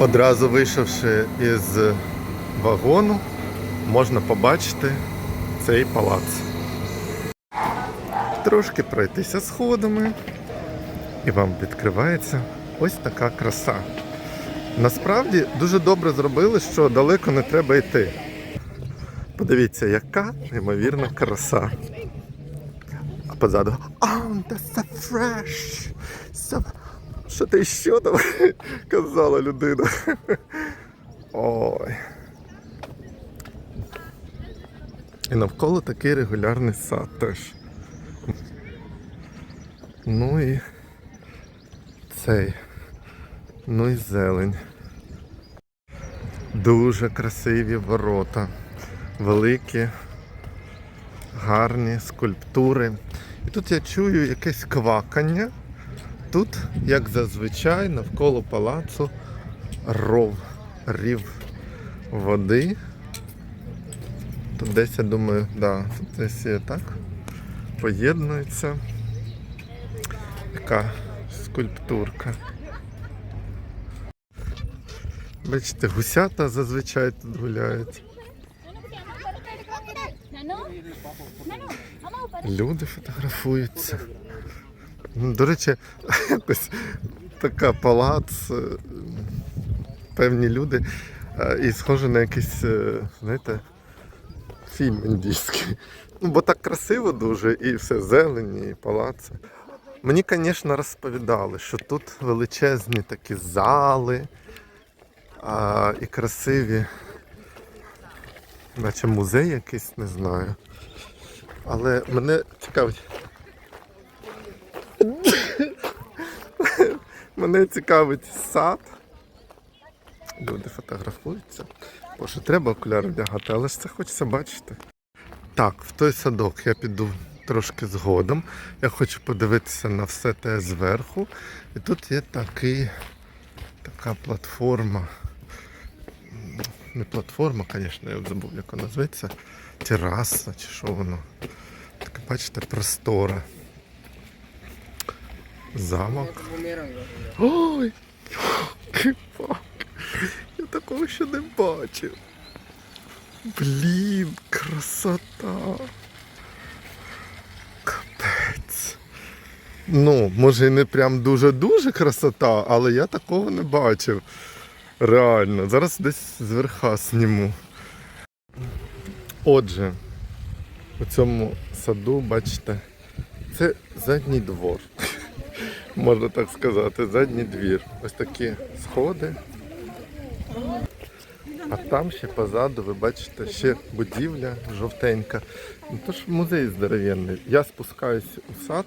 Одразу вийшовши із вагону, можна побачити цей палац. Трошки пройтися сходами, і вам відкривається ось така краса. Насправді дуже добре зробили, що далеко не треба йти. Подивіться, яка неймовірна краса. А позаду. That's so fresh. So... Що ти що там казала людина? Ой. І навколо такий регулярний сад теж. Ну і цей. Ну і зелень. Дуже красиві ворота. Великі, гарні скульптури. І тут я чую якесь квакання. Тут, як зазвичай, навколо палацу ров, рів води. Тут десь, я думаю, да, тут десь є так. Поєднується. Така скульптурка. Бачите, гусята зазвичай тут гуляють. Люди фотографуються. Ну, До речі, якось така палац, е, певні люди, е, і схоже на якийсь, е, знаєте, фільм індійський. Ну, бо так красиво дуже, і все зелені, і палаци. Мені, звісно, розповідали, що тут величезні такі зали а, і красиві, наче музей якийсь, не знаю. Але мене цікавить. Мене цікавить сад. Люди фотографуються. Бо треба окуляри вдягати, але ж це хочеться бачити. Так, в той садок я піду трошки згодом. Я хочу подивитися на все те зверху. І тут є такий, така платформа. Не платформа, звісно, я забув, як вона називається. Тераса чи що воно. Так, бачите, простора. Замок. Ой! Кипак! Я такого ще не бачив. Блін, красота. Капець. Ну, може і не прям дуже-дуже красота, але я такого не бачив. Реально. Зараз десь зверха сніму. Отже, у цьому саду, бачите, це задній двор. Можна так сказати, задній двір. Ось такі сходи. А там ще позаду, ви бачите, ще будівля жовтенька. Ну, ж музей здоровенний. Я спускаюсь у сад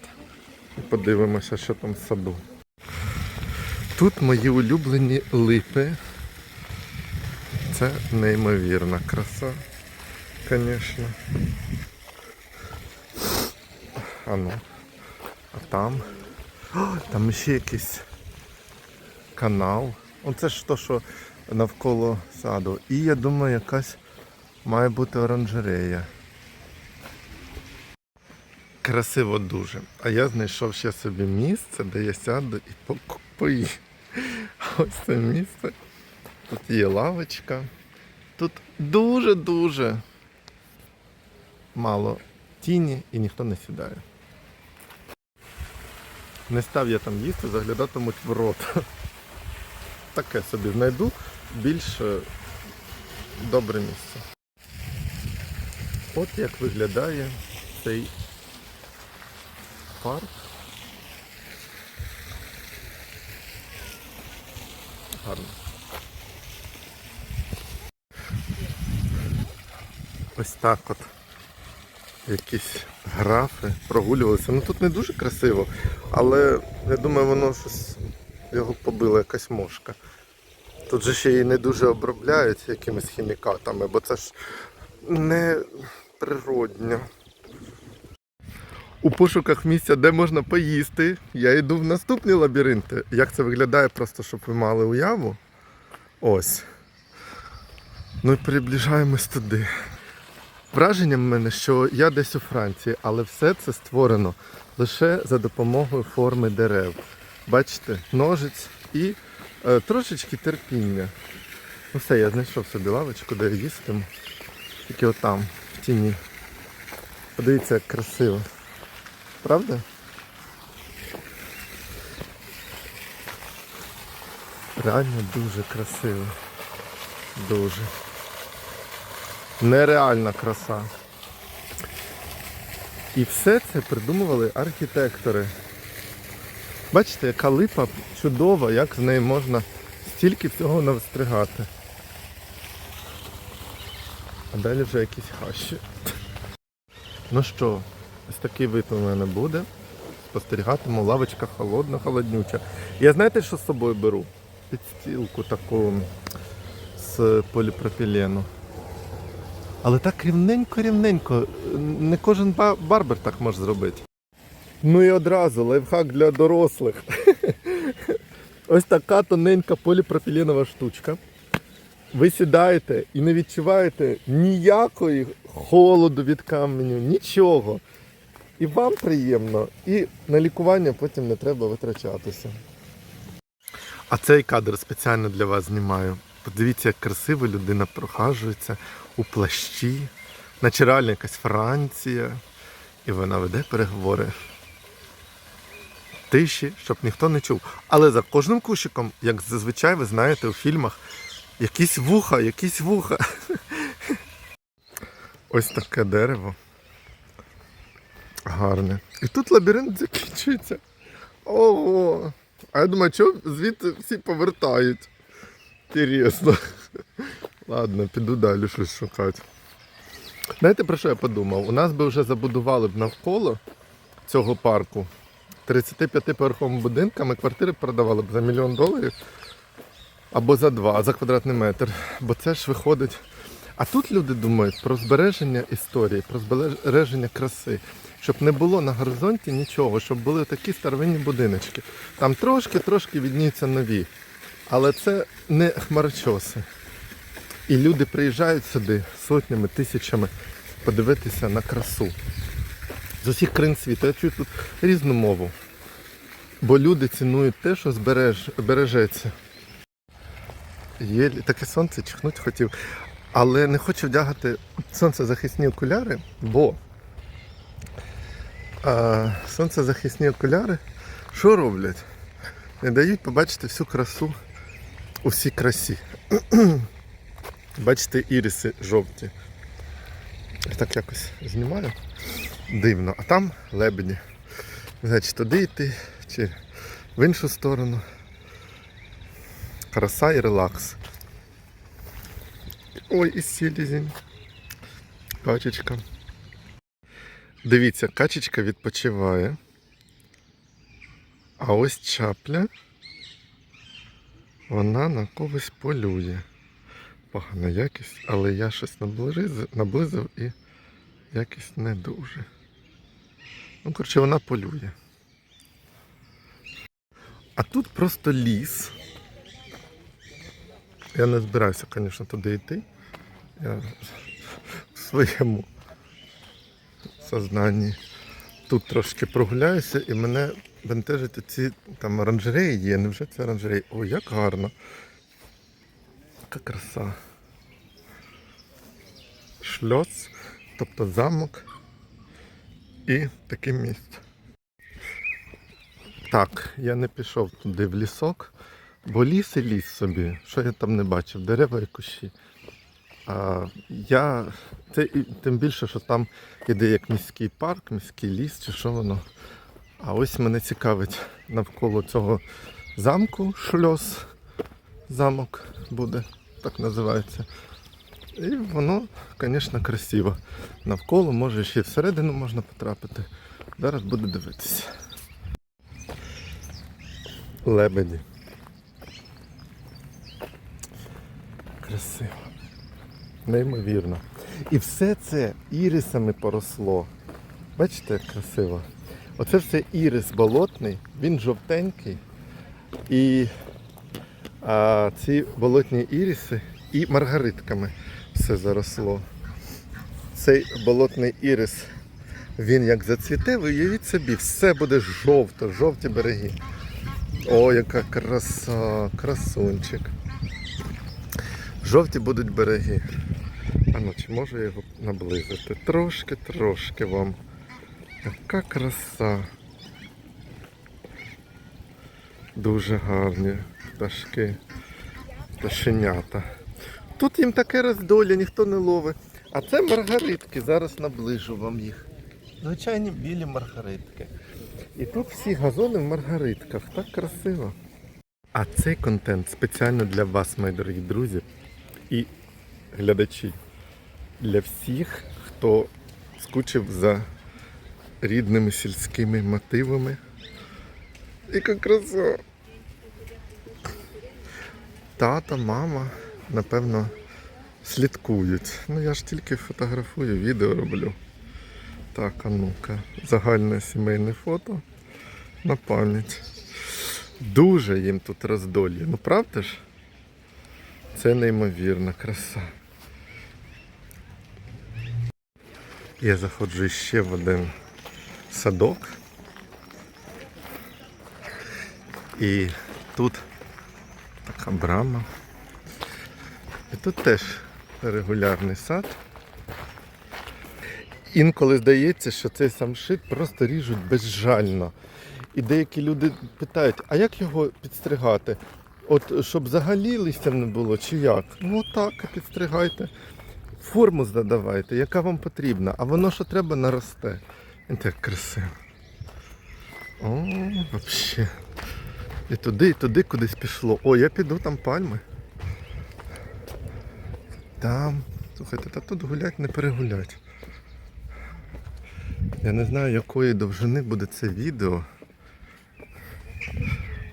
і подивимося, що там в саду. Тут мої улюблені липи. Це неймовірна краса, звісно. А ну. А там. Там ще якийсь канал. Оце ж то, що навколо саду. І я думаю, якась має бути оранжерея. Красиво дуже. А я знайшов ще собі місце, де я сяду і по- поїм. Ось це місце. Тут є лавочка. Тут дуже-дуже мало тіні і ніхто не сідає. Не став я там їсти, заглядатимуть в рот. Таке собі знайду більш е, добре місце. От як виглядає цей парк. Гарно. Ось так от якісь графи прогулювалися. Ну тут не дуже красиво, але я думаю, воно щось його побила якась мошка. Тут же ще її не дуже обробляють якимись хімікатами, бо це ж не природньо. У пошуках місця, де можна поїсти, я йду в наступні лабіринти. Як це виглядає, просто щоб ви мали уяву. Ось. Ну і приближаємось туди. Враження в мене, що я десь у Франції, але все це створено лише за допомогою форми дерев. Бачите, ножиць і Е, трошечки терпіння. Ну все, я знайшов собі лавочку, де я їстиму. Тільки отам, в тіні. Подивіться, як красиво. Правда? Реально дуже красиво. Дуже. Нереальна краса. І все це придумували архітектори. Бачите, яка липа чудова, як з неї можна стільки всього навстригати. А далі вже якісь хащі. Ну що, ось такий вид у мене буде. Спостерігатиму, лавочка холодна, холоднюча. Я знаєте, що з собою беру? Підстілку таку з поліпропілену. Але так рівненько-рівненько. Не кожен ба- барбер так може зробити. Ну і одразу лайфхак для дорослих. Ось така тоненька поліпропіленова штучка. Ви сідаєте і не відчуваєте ніякої холоду від каменю, нічого. І вам приємно, і на лікування потім не треба витрачатися. А цей кадр спеціально для вас знімаю. Подивіться, як красиво людина прохажується у плащі, наче реально якась Франція. І вона веде переговори. Тиші, щоб ніхто не чув. Але за кожним кущиком, як зазвичай ви знаєте у фільмах, якісь вуха, якісь вуха. Ось таке дерево. Гарне. І тут лабіринт закінчується. Ого! А я думаю, чого звідти всі повертають? Інтересно. Ладно, піду далі щось шукати. Знаєте, про що я подумав? У нас би вже забудували б навколо цього парку 35-поверховими будинками, квартири продавали б за мільйон доларів або за два, за квадратний метр. Бо це ж виходить. А тут люди думають про збереження історії, про збереження краси, щоб не було на горизонті нічого, щоб були такі старовинні будиночки. Там трошки-трошки відніються нові. Але це не хмарочоси. І люди приїжджають сюди сотнями, тисячами подивитися на красу. З усіх країн світу. Я чую тут різну мову. Бо люди цінують те, що збереж, бережеться. Є таке сонце чихнуть хотів. Але не хочу вдягати сонцезахисні окуляри, бо а, сонцезахисні окуляри що роблять? Не дають побачити всю красу у всій красі. Бачите, іриси жовті. Я так якось знімаю. Дивно. А там лебеді. Значить, туди йти чи в іншу сторону. Краса і релакс. Ой, і сілізінь. Качечка. Дивіться, качечка відпочиває. А ось чапля. Вона на когось полює. Погана якість, але я щось наблизив, наблизив і якість не дуже. Ну, коротше, вона полює. А тут просто ліс. Я не збираюся, звісно, туди йти. Я в своєму сознанні тут трошки прогуляюся і мене бентежить ці там оранжереї є. Невже це оранжереї? О, як гарно. Яка краса. Шльоц, тобто замок і таке місце. Так, я не пішов туди в лісок, бо ліс і ліс собі. Що я там не бачив? Дерева і кущі. А, я, це тим більше, що там іде як міський парк, міський ліс чи що воно. А ось мене цікавить навколо цього замку шльос. Замок буде, так називається. І воно, звісно, красиво. Навколо, може ще всередину можна потрапити. Зараз буду дивитися. Лебеді. Красиво. Неймовірно. І все це ірисами поросло. Бачите, як красиво? Оце все ірис болотний, він жовтенький. І а, ці болотні іриси і маргаритками все заросло. Цей болотний ірис, він як зацвіте, уявіть собі, все буде жовто, жовті береги. О, яка краса, красунчик. Жовті будуть береги. А ну чи можу я його наблизити? Трошки, трошки вам. Яка краса. Дуже гарні пташки, пташенята. Тут їм таке роздолі, ніхто не ловить. А це маргаритки, зараз наближу вам їх. Звичайні білі маргаритки. І тут всі газони в маргаритках. Так красиво. А цей контент спеціально для вас, мої дорогі друзі і глядачі. Для всіх, хто скучив за рідними сільськими мотивами. Яка краса. Тата, мама, напевно, слідкують. Ну я ж тільки фотографую, відео роблю. Так, а ну-ка. Загальне сімейне фото на пам'ять. Дуже їм тут роздолі. Ну правда ж? Це неймовірна краса. Я заходжу ще в один садок. І тут така брама. І тут теж регулярний сад. Інколи здається, що цей самшит просто ріжуть безжально. І деякі люди питають, а як його підстригати? От щоб взагалі листя не було, чи як? Ну отак підстригайте. Форму задавайте, яка вам потрібна, а воно що треба наросте. І так красиво. О, взагалі. І туди, і туди кудись пішло. О, я піду там пальми. Там. Слухайте, та тут гулять не перегулять. Я не знаю, якої довжини буде це відео.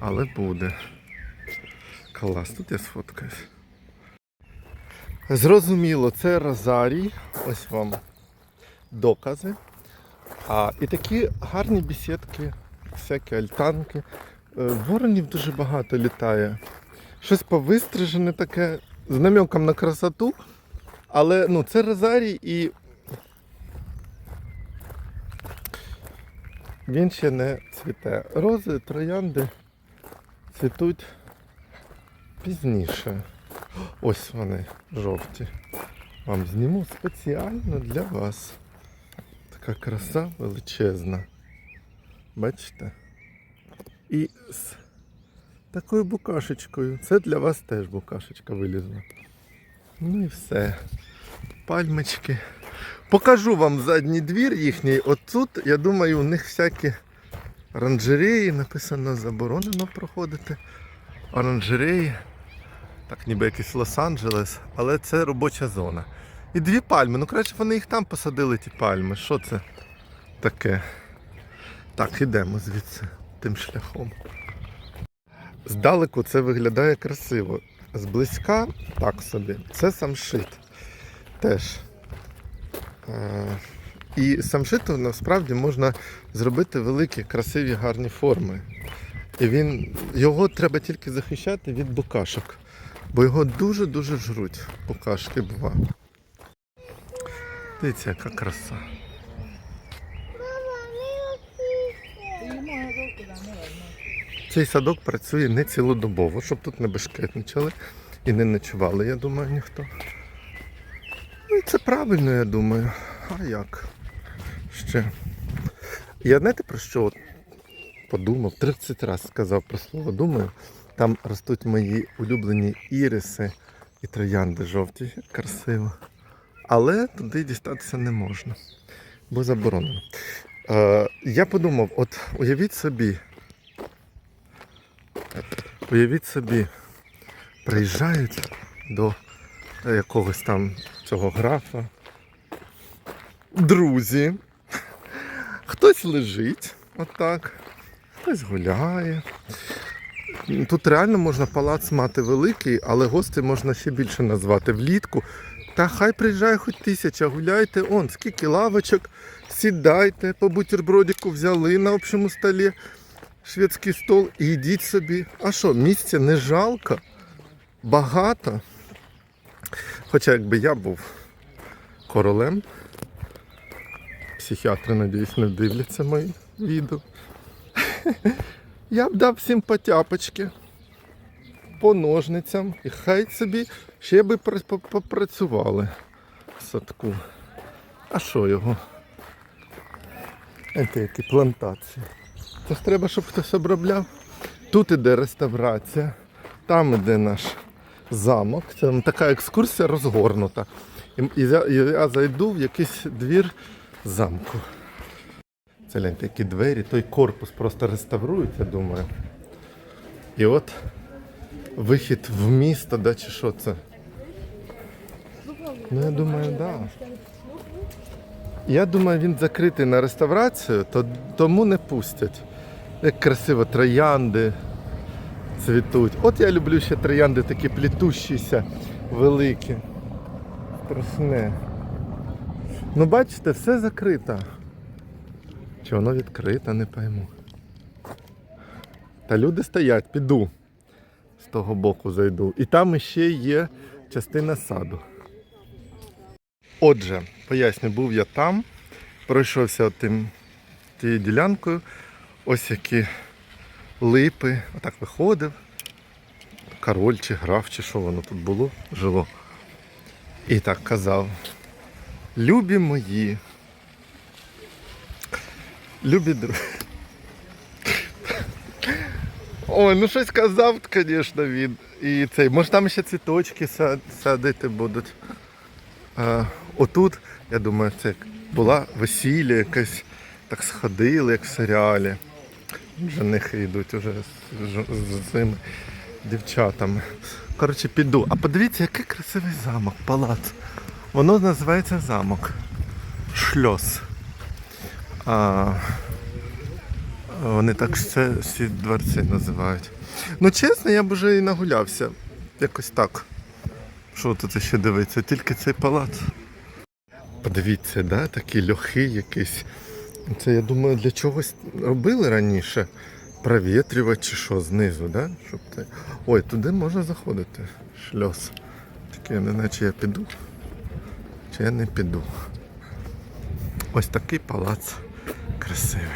Але буде. Клас, тут я сфоткаюсь. Зрозуміло, це Розарій. Ось вам докази. А, і такі гарні бесідки, всякі альтанки. Е, Воронів дуже багато літає. Щось повистрижене таке з намеком на красоту. Але ну, це Розарій і він ще не цвіте. Рози, троянди цвітуть пізніше. Ось вони жовті. Вам зніму спеціально для вас. Така краса величезна. Бачите? І з такою букашечкою. Це для вас теж букашечка вилізла. Ну і все. Пальмочки. Покажу вам задній двір їхній. От тут, я думаю, у них всякі оранжереї. Написано заборонено проходити. Оранжереї. Так ніби якийсь Лос-Анджелес, але це робоча зона. І дві пальми. Ну краще вони їх там посадили, ті пальми. Що це таке? Так, ідемо звідси тим шляхом. Здалеку це виглядає красиво. Зблизька так собі. Це самшит. Теж. Е, І самшиту насправді можна зробити великі, красиві, гарні форми. І він, його треба тільки захищати від букашок. Бо його дуже-дуже жруть. Букашки бува. Дивіться, яка краса. Цей садок працює не цілодобово, щоб тут не бешкетничали і не ночували, я думаю, ніхто. Ну і це правильно, я думаю. А як? Ще. Я знаєте про що подумав? 30 разів сказав про слово думаю. Там ростуть мої улюблені іриси і троянди жовті, красиво. Але туди дістатися не можна, бо заборонено. Е, я подумав, от уявіть собі, уявіть собі, приїжджають до якогось там цього графа. Друзі. Хтось лежить отак, хтось гуляє. Тут реально можна палац мати великий, але гостей можна ще більше назвати влітку. Та хай приїжджає хоч тисяча, гуляйте, он, скільки лавочок, сідайте, по бутербродику взяли на общому столі шведський стол і йдіть собі. А що, місця не жалко, багато. Хоча якби я був королем, психіатри, надіюсь, не дивляться мої відео. Я б дав всім по тяпочки, по ножницям, і хай собі ще би попрацювали в садку. А що його? Це які плантації. Це ж треба, щоб хтось обробляв. Тут іде реставрація, там іде наш замок. Це така екскурсія розгорнута. І, я, я зайду в якийсь двір замку. Це гляньте, які двері, той корпус просто реставрується, думаю. І от вихід в місто, да, чи що це? Ну, я думаю, так. Да. Я думаю, він закритий на реставрацію, то тому не пустять. Як красиво троянди цвітуть. От я люблю ще троянди такі плітущіся, великі. Страшне. Ну бачите, все закрито. Чи воно відкрите, не пойму. Та люди стоять, піду. Того боку зайду. І там іще є частина саду. Отже, поясню, був я там, пройшовся тим, тією ділянкою. Ось які липи. Отак виходив. Король чи граф, чи що воно тут було, жило. І так казав. Любі мої. Любі друзі. Ой, ну щось казав, звісно, він. І цей, може там ще цвіточки садити будуть. А, отут, я думаю, це була весілля якесь, так сходили, як в серіалі. Женихи йдуть уже з, цими дівчатами. Коротше, піду. А подивіться, який красивий замок, палац. Воно називається замок. Шльос. А, вони так все всі дворці називають. Ну, чесно, я б вже і нагулявся. Якось так. Що тут ще дивиться? Тільки цей палац. Подивіться, да? такі льохи якісь. Це, я думаю, для чогось робили раніше. Провітрювати чи що знизу, да? Щоб ти... Ой, туди можна заходити. Шльос. Таке, не знаю, чи я піду, чи я не піду. Ось такий палац красивий.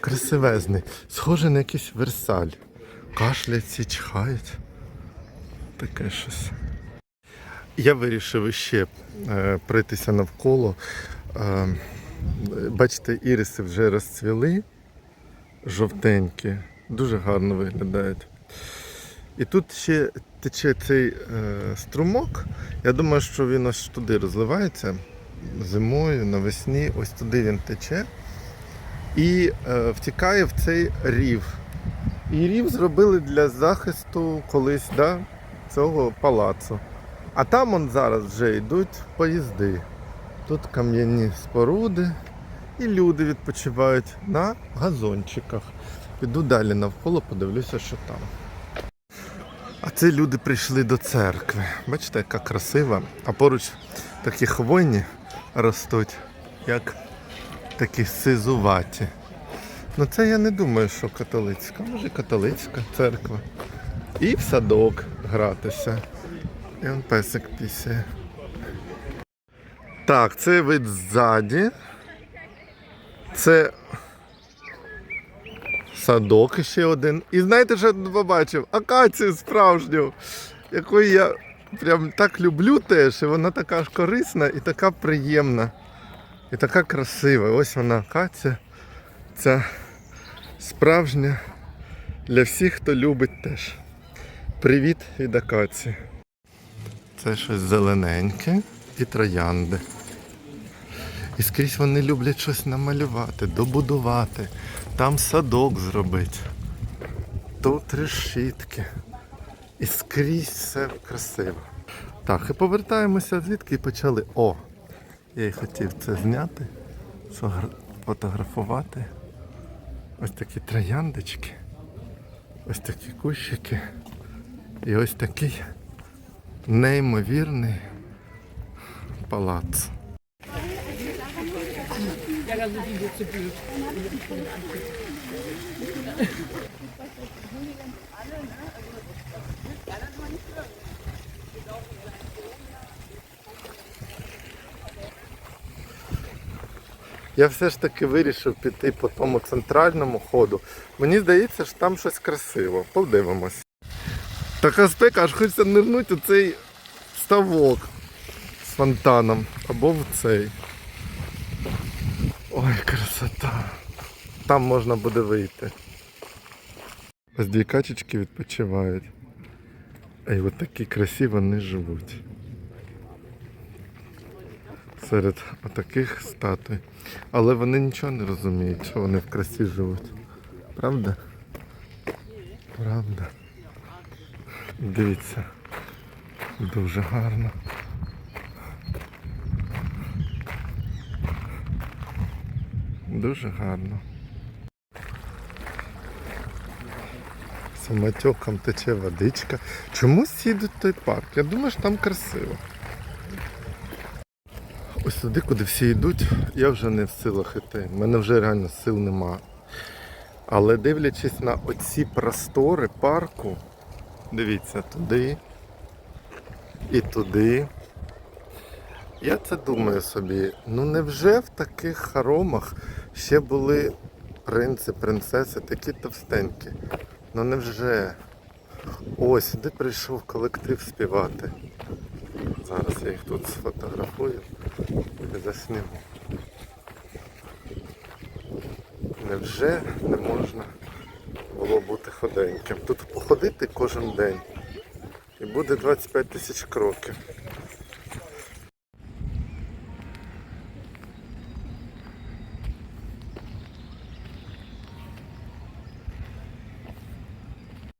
Красивезний. Схожий на якийсь Версаль. Кашлять всі чхають. Таке щось. Я вирішив ще е, пройтися навколо. Е, бачите, іриси вже розцвіли, жовтенькі, дуже гарно виглядають. І тут ще тече цей е, струмок. Я думаю, що він ось туди розливається зимою, навесні, ось туди він тече і е, втікає в цей рів. І рів зробили для захисту колись да, цього палацу. А там он зараз вже йдуть поїзди. Тут кам'яні споруди і люди відпочивають на газончиках. Піду далі навколо, подивлюся, що там. А це люди прийшли до церкви. Бачите, яка красива. А поруч такі хвойні ростуть, як такі сизуваті. Ну це я не думаю, що католицька. Може католицька церква. І в садок гратися. І он песик пісяє. Так, це вид ззаді. Це садок ще один. І знаєте, що я тут побачив? Акацію справжню, яку я прям так люблю теж. І вона така ж корисна і така приємна. І така красива. Ось вона акація. Ця справжня для всіх, хто любить теж. Привіт від акації. Це щось зелененьке і троянди. І скрізь вони люблять щось намалювати, добудувати, там садок зробити. Тут решітки. І скрізь все красиво. Так, і повертаємося звідки і почали. О! Я і хотів це зняти, фотографувати. Ось такі трояндочки, ось такі кущики. І ось такий неймовірний палац. Я все ж таки вирішив піти по тому центральному ходу. Мені здається, що там щось красиво. Подивимось. Така спека, аж хочеться нирнути у цей ставок з фонтаном. Або в цей. Ой, красота. Там можна буде вийти. Ось дві качечки відпочивають. Ей, от такі красиві вони живуть. Серед отаких статуй. Але вони нічого не розуміють, що вони в красі живуть. Правда? Правда. Дивіться. Дуже гарно. Дуже гарно. Самотеком тече водичка. Чомусь їдуть той парк. Я думаю, що там красиво. Туди, куди всі йдуть, я вже не в силах іти. У мене вже реально сил нема. Але дивлячись на оці простори парку, дивіться, туди і туди. Я це думаю собі, ну невже в таких хоромах ще були принци, принцеси, такі товстенькі? Ну невже? Ось, сюди прийшов колектив співати. Зараз я їх тут сфотографую і засніму. Невже не можна було бути ходеньким? Тут походити кожен день. І буде 25 тисяч кроків.